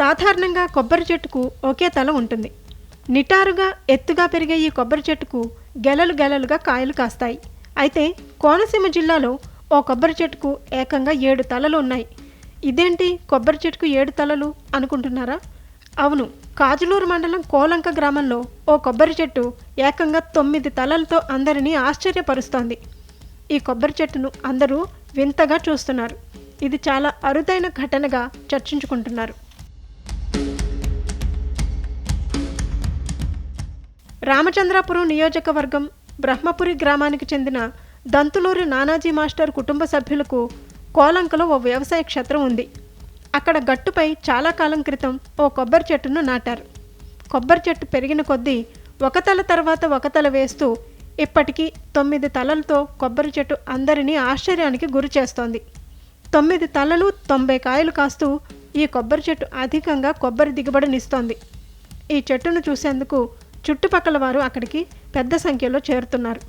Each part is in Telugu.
సాధారణంగా కొబ్బరి చెట్టుకు ఒకే తల ఉంటుంది. నిటారుగా ఎత్తుగా పెరిగే ఈ కొబ్బరి చెట్టుకు గెలలు గెలలుగా కాయలు కాస్తాయి. అయితే కోనసీమ జిల్లాలో ఓ కొబ్బరి చెట్టుకు ఏకంగా ఏడు తలలు ఉన్నాయి. ఇదేంటి కొబ్బరి చెట్టుకు ఏడు తలలు అనుకుంటున్నారా? అవును కాజులూరు మండలం కోలంక గ్రామంలో ఓ కొబ్బరి చెట్టు ఏకంగా తొమ్మిది తలలతో అందరినీ ఆశ్చర్యపరుస్తోంది. ఈ కొబ్బరి చెట్టును అందరూ వింతగా చూస్తున్నారు. ఇది చాలా అరుదైన ఘటనగా చర్చించుకుంటున్నారు. రామచంద్రాపురం నియోజకవర్గం బ్రహ్మపురి గ్రామానికి చెందిన దంతులూరి నానాజీ మాస్టర్ కుటుంబ సభ్యులకు కోలంకలో ఓ వ్యవసాయ క్షేత్రం ఉంది. అక్కడ గట్టుపై చాలా కాలం క్రితం ఓ కొబ్బరి చెట్టును నాటారు. కొబ్బరి చెట్టు పెరిగిన కొద్దీ ఒక తల తర్వాత ఒక తల వేస్తూ ఇప్పటికీ తొమ్మిది తలలతో కొబ్బరి చెట్టు అందరినీ ఆశ్చర్యానికి గురి చేస్తోంది. తొమ్మిది తలలు తొంభై కాయలు కాస్తూ ఈ కొబ్బరి చెట్టు అధికంగా కొబ్బరి దిగుబడినిస్తోంది. ఈ చెట్టును చూసేందుకు చుట్టుపక్కల వారు అక్కడికి పెద్ద సంఖ్యలో చేరుతున్నారు.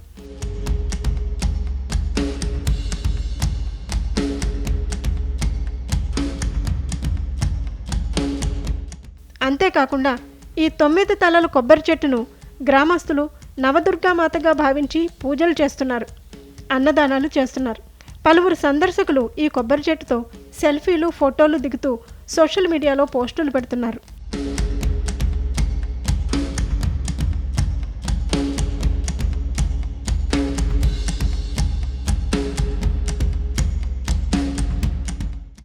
అంతేకాకుండా ఈ తొమ్మిది తలల కొబ్బరి చెట్టును గ్రామస్తులు నవదుర్గామాతగా భావించి పూజలు చేస్తున్నారు అన్నదానాలు చేస్తున్నారు. పలువురు సందర్శకులు ఈ కొబ్బరి చెట్టుతో సెల్ఫీలు ఫోటోలు దిగుతూ సోషల్ మీడియాలో పోస్టులు పెడుతున్నారు.